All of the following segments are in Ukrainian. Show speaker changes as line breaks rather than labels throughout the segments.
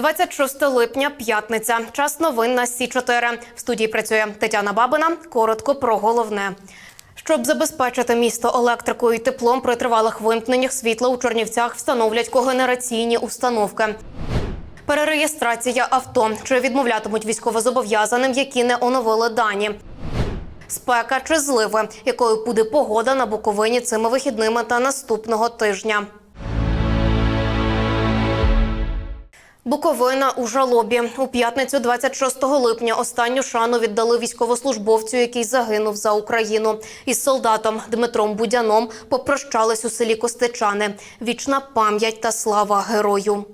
26 липня, п'ятниця. Час новин на Сі 4 В студії працює Тетяна Бабина. Коротко про головне. Щоб забезпечити місто електрикою і теплом при тривалих вимкненнях світла у Чернівцях встановлять когенераційні установки. Перереєстрація авто чи відмовлятимуть військовозобов'язаним, які не оновили дані. Спека чи зливи, якою буде погода на Буковині цими вихідними та наступного тижня. Буковина у жалобі у п'ятницю, 26 липня, останню шану віддали військовослужбовцю, який загинув за Україну. Із солдатом Дмитром Будяном попрощались у селі Костичани. Вічна пам'ять та слава герою.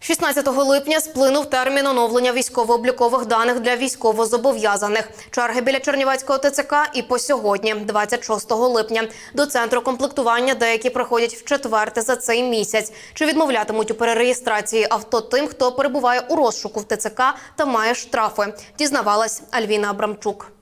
16 липня сплинув термін оновлення військово-облікових даних для військовозобов'язаних. Черги біля Чернівецького ТЦК і по сьогодні, 26 липня. До центру комплектування деякі проходять в четверте за цей місяць. Чи відмовлятимуть у перереєстрації авто тим, хто перебуває у розшуку в ТЦК та має штрафи? Дізнавалась Альвіна Абрамчук.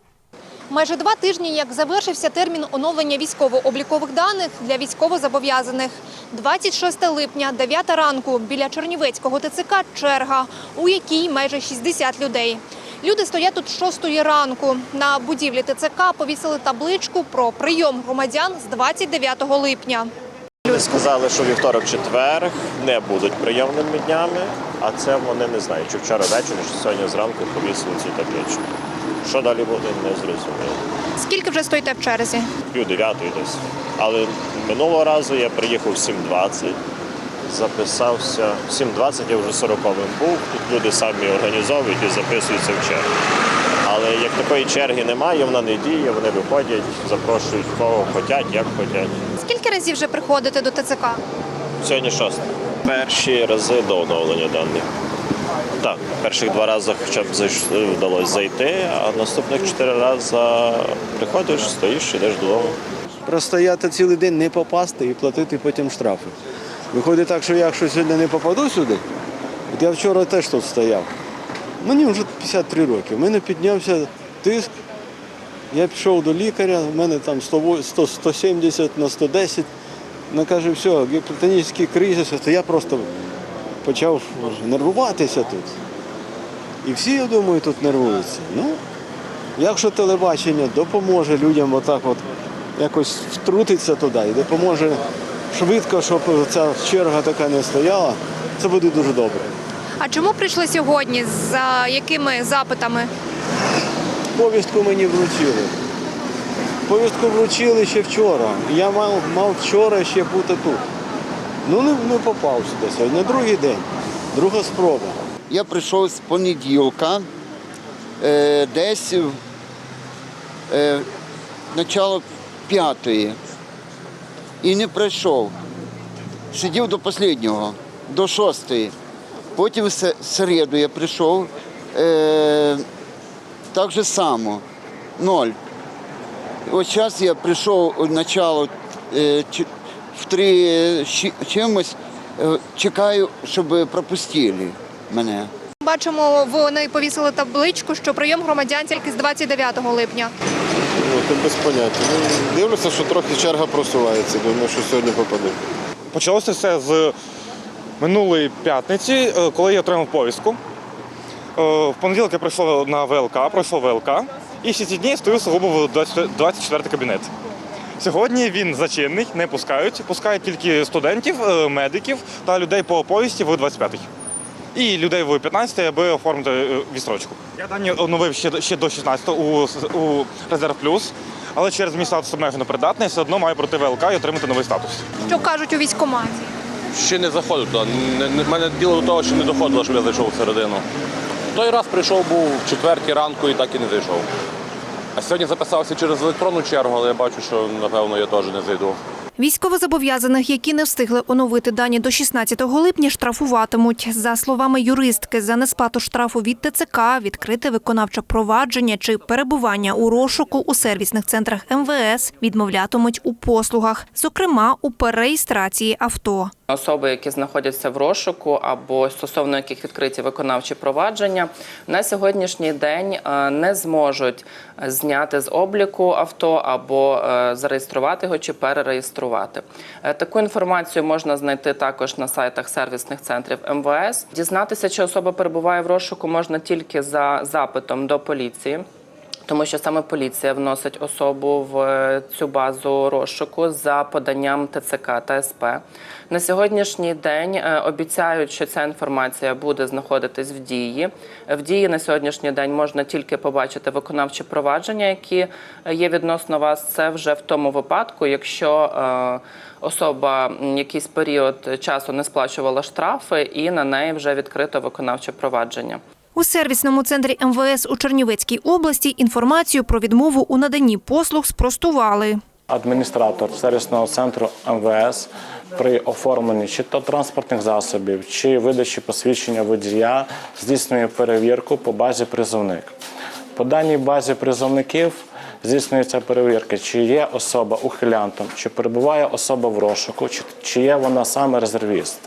Майже два тижні, як завершився термін оновлення військово-облікових даних для військовозобов'язаних. 26 липня, 9 ранку, біля Чернівецького ТЦК черга, у якій майже 60 людей. Люди стоять тут з 6 ранку. На будівлі ТЦК повісили табличку про прийом громадян з 29 липня.
Люди сказали, що вівторок-четвер не будуть прийомними днями, а це вони не знають, чи вчора ввечері, чи сьогодні зранку повісили цю табличку. Що далі буде, не зрозуміло.
Скільки вже стоїте в черзі?
Пів дев'ятої десь. Але минулого разу я приїхав в 7.20, записався. В 7.20 я вже 40-м був. Тут люди самі організовують і записуються в чергу. Але як такої черги немає, вона не діє, вони виходять, запрошують кого хочуть, як хочуть.
Скільки разів вже приходите до ТЦК?
Сьогодні шосте. Перші рази до оновлення даних. Так, перших два рази хоча б вдалося зайти, а наступних чотири рази приходиш, стоїш, йдеш додому.
простояти цілий день, не попасти і платити потім штрафи. Виходить так, що я якщо сьогодні не попаду сюди, от я вчора теж тут стояв. Мені вже 53 роки. У мене піднявся тиск. Я пішов до лікаря, у мене там 100 100 170 на 110. Вона каже, все, гіпертонічний кризис, то я просто почав нервуватися тут. І всі, я думаю, тут нервуються. Ну, Якщо телебачення допоможе людям отак от якось втрутитися туди і допоможе швидко, щоб ця черга така не стояла, це буде дуже добре.
А чому прийшли сьогодні? За якими запитами?
Повістку мені вручили. Повістку вручили ще вчора. Я мав, мав вчора ще бути тут. Ну не, не попав сюди сьогодні. Другий день, друга спроба.
Я прийшов з понеділка, е, десь е, начало п'ятої. І не прийшов. Сидів до останнього, до шостої. Потім в середу я прийшов е, так же само, ноль. Ось зараз я прийшов начало е, в три чимось, е, чекаю, щоб пропустили мене.
Бачимо, вони повісили табличку, що прийом громадян тільки з 29 липня.
Ну, то без поняття. Ну, дивлюся, що трохи черга просувається. Думаю, що сьогодні попаду.
Почалося все з минулої п'ятниці, е, коли я отримав повістку. Е, В понеділок я прийшов на ВЛК, пройшов ВЛК, і всі ці дні стою сугубо в 24 кабінет. Сьогодні він зачинний, не пускають. Пускають тільки студентів, е, медиків та людей по повісті в 25-й. І людей в 15 аби оформити е, відстрочку. Я дані оновив ще, до- ще до 16 у, у Резерв Плюс, але через мій статус обмежено непридатний, все одно маю пройти ВЛК і отримати новий статус.
Що кажуть у військкоматі?
Ще не заходив туди. Не- не- в мене діло до того, що не доходило, щоб я зайшов всередину. Той раз прийшов був в четвертій ранку і так і не зайшов. А сьогодні записався через електронну чергу, але я бачу, що напевно я теж не зайду.
Військовозобов'язаних, які не встигли оновити дані до 16 липня, штрафуватимуть. За словами юристки, за несплату штрафу від ТЦК, відкрите виконавче провадження чи перебування у розшуку у сервісних центрах МВС відмовлятимуть у послугах, зокрема у перереєстрації авто.
Особи, які знаходяться в розшуку або стосовно яких відкриті виконавчі провадження, на сьогоднішній день е, не зможуть зняти з обліку авто або е, зареєструвати його чи перереєструвати. Е, Таку інформацію можна знайти також на сайтах сервісних центрів МВС. Дізнатися, чи особа перебуває в розшуку, можна тільки за запитом до поліції. Тому що саме поліція вносить особу в е, цю базу розшуку за поданням ТЦК та СП. На сьогоднішній день е, обіцяють, що ця інформація буде знаходитись в дії. В дії на сьогоднішній день можна тільки побачити виконавчі провадження, які е, є відносно вас. Це вже в тому випадку, якщо особа якийсь період часу не сплачувала штрафи, і на неї вже відкрито виконавче провадження.
У сервісному центрі МВС у Чернівецькій області інформацію про відмову у наданні послуг спростували.
Адміністратор сервісного центру МВС при оформленні чи то транспортних засобів, чи видачі посвідчення водія здійснює перевірку по базі призовник. По даній базі призовників здійснюється перевірка, чи є особа ухилянтом, чи перебуває особа в розшуку, чи, є вона саме резервіст.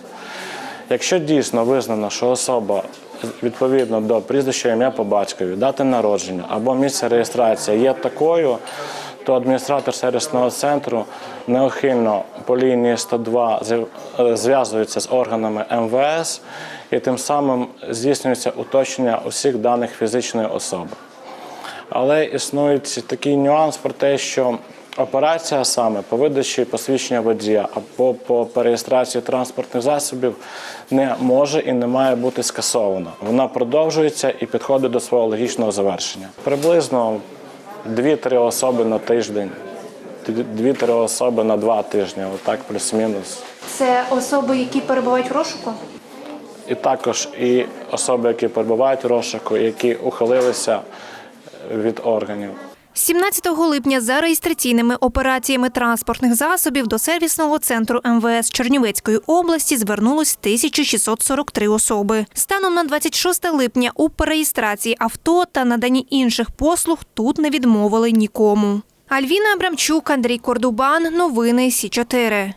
Якщо дійсно визнано, що особа відповідно до прізвища ім'я по батькові, дати народження або місце реєстрації є такою, то адміністратор сервісного центру неухильно по лінії 102 е, зв'язується з органами МВС і тим самим здійснюється уточнення усіх даних фізичної особи. Але існує такий нюанс про те, що операція саме по видачі посвідчення водія або по переєстрації транспортних засобів не може і не має бути скасована. Вона продовжується і підходить до свого логічного завершення. Приблизно 2-3 особи на тиждень, 2-3 особи на 2 тижні, отак плюс-мінус.
Це особи, які перебувають в розшуку?
І також і особи, які перебувають у розшуку, які ухилилися від органів.
17 липня за реєстраційними операціями транспортних засобів до сервісного центру МВС Чернівецької області звернулось 1643 особи. Станом на 26 липня у переєстрації авто та наданні інших послуг тут не відмовили нікому. Альвіна Абрамчук, Андрій Кордубан. Новини Сі 4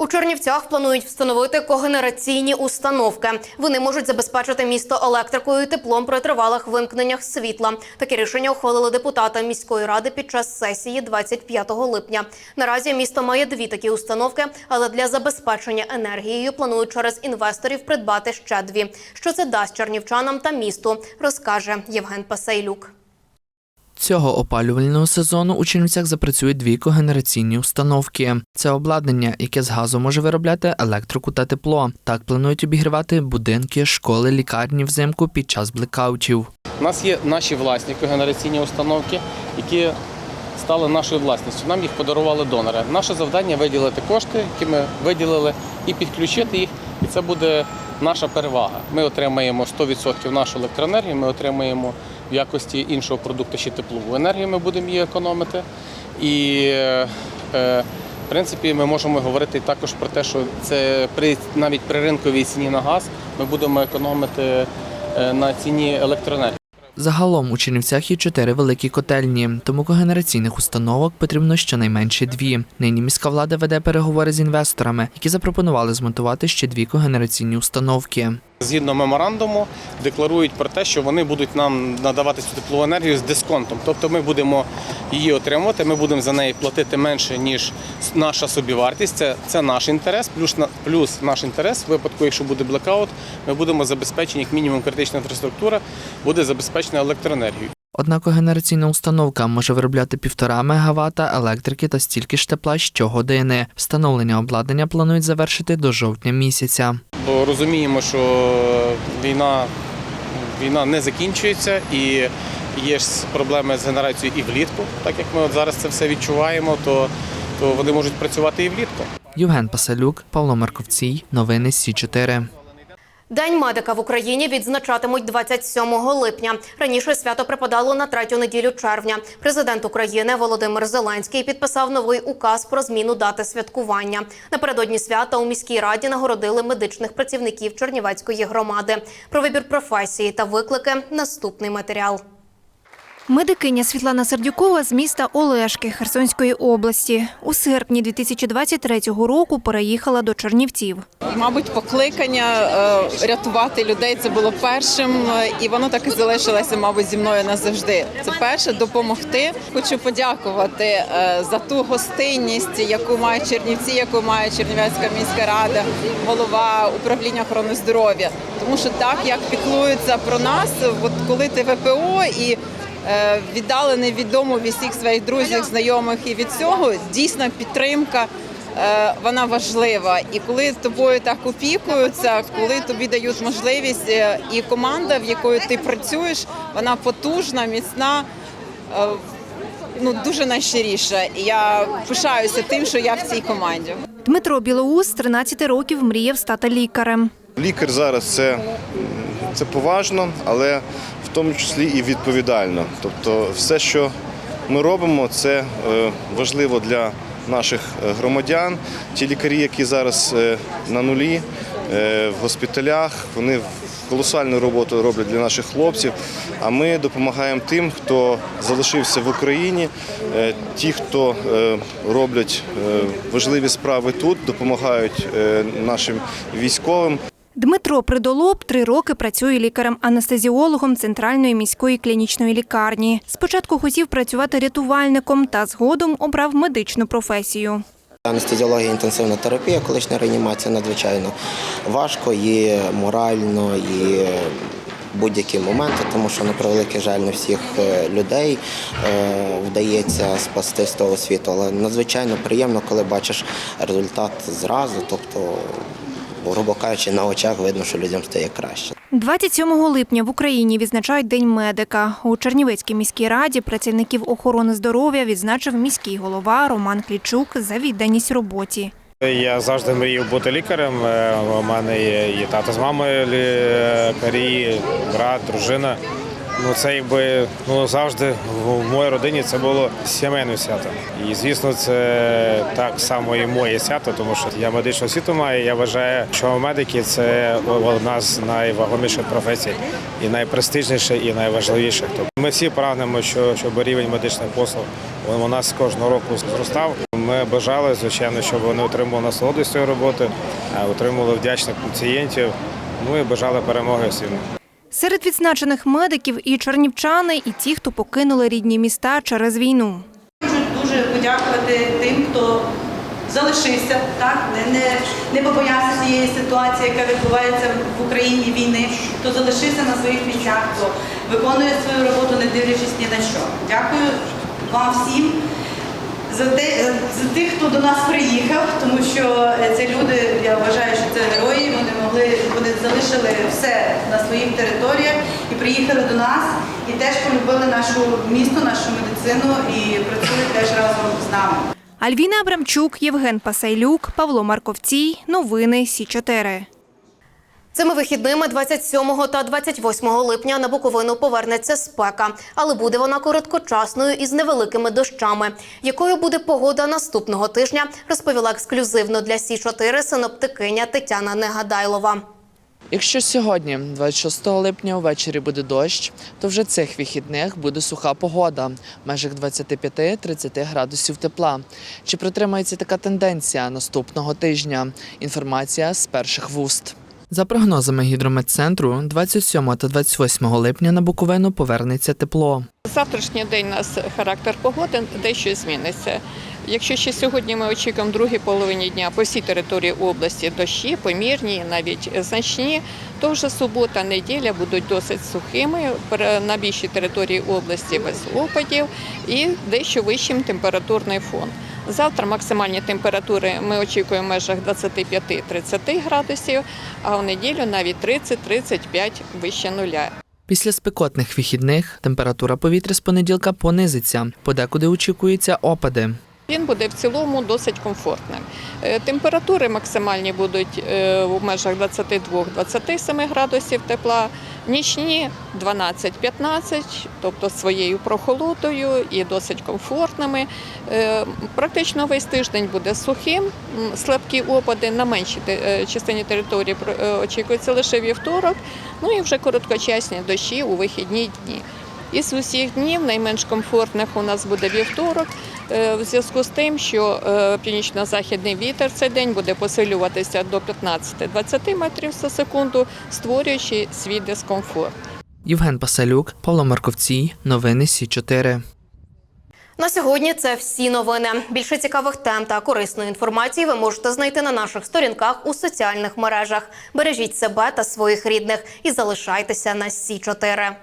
У Чернівцях планують встановити когенераційні установки. Вони можуть забезпечити місто електрикою і теплом при тривалих вимкненнях світла. Таке рішення ухвалили депутати міської ради під час сесії 25 липня. Наразі місто має дві такі установки, але для забезпечення енергією планують через інвесторів придбати ще дві. Що це дасть чернівчанам та місту, розкаже Євген Пасейлюк.
Цього опалювального сезону у Чернівцях запрацюють дві когенераційні установки. Це обладнання, яке з газу може виробляти електрику та тепло. Так планують обігрівати будинки, школи, лікарні взимку під час блекаутів.
У нас є наші власні когенераційні установки, які стали нашою власністю. Нам їх подарували донори. Наше завдання виділити кошти, які ми виділили, і підключити їх. І це буде наша перевага. Ми отримаємо 100% нашу електроенергію, ми отримаємо в якості іншого продукту ще теплову енергію, ми будемо її економити. І е, е, в принципі ми можемо говорити також про те, що це при навіть при ринковій ціні на газ ми будемо економити е, на ціні електроенергії.
Загалом у Чернівцях є чотири великі котельні, тому когенераційних установок потрібно щонайменше дві. Нині міська влада веде переговори з інвесторами, які запропонували змонтувати ще дві когенераційні установки.
Згідно меморандуму, декларують про те, що вони будуть нам надавати цю теплову енергію з дисконтом. Тобто ми будемо її отримувати, ми будемо за неї платити менше, ніж наша собівартість. Це, це наш інтерес, плюс, плюс наш інтерес в випадку, якщо буде блекаут, ми будемо забезпечені, як мінімум, критична інфраструктура буде забезпечена електроенергією.
Одна когенераційна установка може виробляти півтора мегаватта електрики та стільки ж тепла щогодини. Встановлення обладнання планують завершити до жовтня місяця.
Бо розуміємо, що війна, війна не закінчується і є ж проблеми з генерацією і влітку. Так як ми от зараз це все відчуваємо, то, то вони можуть працювати і влітку.
Євген Пасалюк, Павло Марковцій. Новини Сі 4
День медика в Україні відзначатимуть 27 липня. Раніше свято припадало на третю неділю червня. Президент України Володимир Зеленський підписав новий указ про зміну дати святкування. Напередодні свята у міській раді нагородили медичних працівників Чернівецької громади. Про вибір професії та виклики наступний матеріал.
Медикиня Світлана Сердюкова з міста Олешки Херсонської області. У серпні 2023 року переїхала до Чернівців.
Мабуть, покликання е, рятувати людей це було першим, е, і воно так і залишилося, мабуть, зі мною назавжди. Це перше допомогти. Хочу подякувати е, за ту гостинність, яку має Чернівці, яку має Чернівецька міська рада, голова управління охорони здоров'я. Тому що так як піклуються про нас, от коли ти ВПО і е, віддалений від від всіх своїх друзів, знайомих і від цього дійсна підтримка. е, Вона важлива, і коли тобою так опікуються, коли тобі дають можливість, е, і команда, в якої ти працюєш, вона потужна, міцна, ну дуже найщиріша. І я пишаюся тим, що я в цій команді.
Дмитро Білоус з 13 років мріяв стати лікарем.
Лікар зараз це, це поважно, але в тому числі і відповідально. Тобто, все, що ми робимо, це е, важливо для наших е, громадян. Ті лікарі, які зараз е, на нулі в госпіталях, вони колосальну роботу роблять для наших хлопців. А ми допомагаємо тим, хто залишився в Україні, ті, хто роблять важливі справи тут, допомагають нашим військовим.
Дмитро Придолоб три роки працює лікарем-анестезіологом Центральної міської клінічної лікарні. Спочатку хотів працювати рятувальником та згодом обрав медичну професію.
Анестезіологія, інтенсивна терапія, колишня реанімація надзвичайно важко і морально, і будь-які моменти, тому що на превеликий жаль не всіх е, людей е, вдається спасти з того світу. Але надзвичайно приємно, коли бачиш результат зразу, тобто, грубо кажучи, на очах видно, що людям стає краще.
27 липня в Україні відзначають День медика. У Чернівецькій міській раді працівників охорони здоров'я відзначив міський голова Роман Клічук за відданість роботі.
Я завжди мріяв бути лікарем. Е, У мене є і тато з мамою лікарі, брат, дружина. Ну це якби ну завжди в моїй родині це було сімейне свято. І звісно, це так само і моє свято, тому що я медичну освіту маю. Я вважаю, що медики це одна з найвагоміших професій, і найпрестижніша, і найважливіших. Тобто ми всі прагнемо, що щоб рівень медичних послуг у нас кожного року зростав. Ми бажали, звичайно, щоб вони отримували насолоду з цієї роботи, е, отримували вдячних пацієнтів. Ну і бажали перемоги всім.
Серед відзначених медиків і чернівчани, і ті, хто покинули рідні міста через війну.
дуже подякувати тим, хто залишився, так не, не, не побоявся цієї ситуації, яка відбувається в Україні війни, хто залишився на своїх місцях, хто виконує свою роботу, не дивлячись ні на що. Дякую вам всім. За тих, хто до нас приїхав, тому що е, це люди, я вважаю, що це герої. Залишили все на своїх територіях і приїхали до нас, і теж полюбили нашу місто, нашу медицину і працюють теж разом з нами.
Альвіна Абрамчук, Євген Пасайлюк, Павло Марковцій. Новини Сі 4
Цими вихідними 27 та 28 липня на Буковину повернеться спека, але буде вона короткочасною із невеликими дощами. Якою буде погода наступного тижня, розповіла ексклюзивно для Сі 4 синоптикиня Тетяна Негадайлова.
Якщо сьогодні, 26 липня, увечері буде дощ, то вже цих вихідних буде суха погода в межах 25-30 градусів тепла. Чи протримається така тенденція наступного тижня? Інформація з перших вуст. За прогнозами гідрометцентру, 27 та 28 липня на Буковину повернеться тепло.
Завтрашній день у нас характер погоди дещо зміниться. Якщо ще сьогодні ми очікуємо в другій половині дня по всій території області дощі, помірні, навіть значні, то вже субота, неділя будуть досить сухими на більшій території області без опадів і дещо вищим температурний фон. Завтра максимальні температури ми очікуємо в межах 25-30 градусів, а у неділю навіть 30-35 вище нуля.
Після спекотних вихідних температура повітря з понеділка понизиться. Подекуди очікуються опади.
Він буде в цілому досить комфортним. Е, Температури максимальні будуть е, в межах 22-27 градусів тепла, нічні 12-15, тобто своєю прохолодою і досить комфортними. Е, Практично весь тиждень буде сухим, слабкі опади на меншій частині території очікується лише вівторок, ну і вже короткочасні дощі у вихідні дні. Із усіх днів найменш комфортних у нас буде вівторок, в зв'язку з тим, що е, північно-західний вітер цей день буде посилюватися до 15-20 метрів за секунду, створюючи свій дискомфорт.
Євген Пасалюк, Павло Марковцій, новини Сі 4
На сьогодні це всі новини. Більше цікавих тем та корисної інформації ви можете знайти на наших сторінках у соціальних мережах. Бережіть себе та своїх рідних і залишайтеся на Сі 4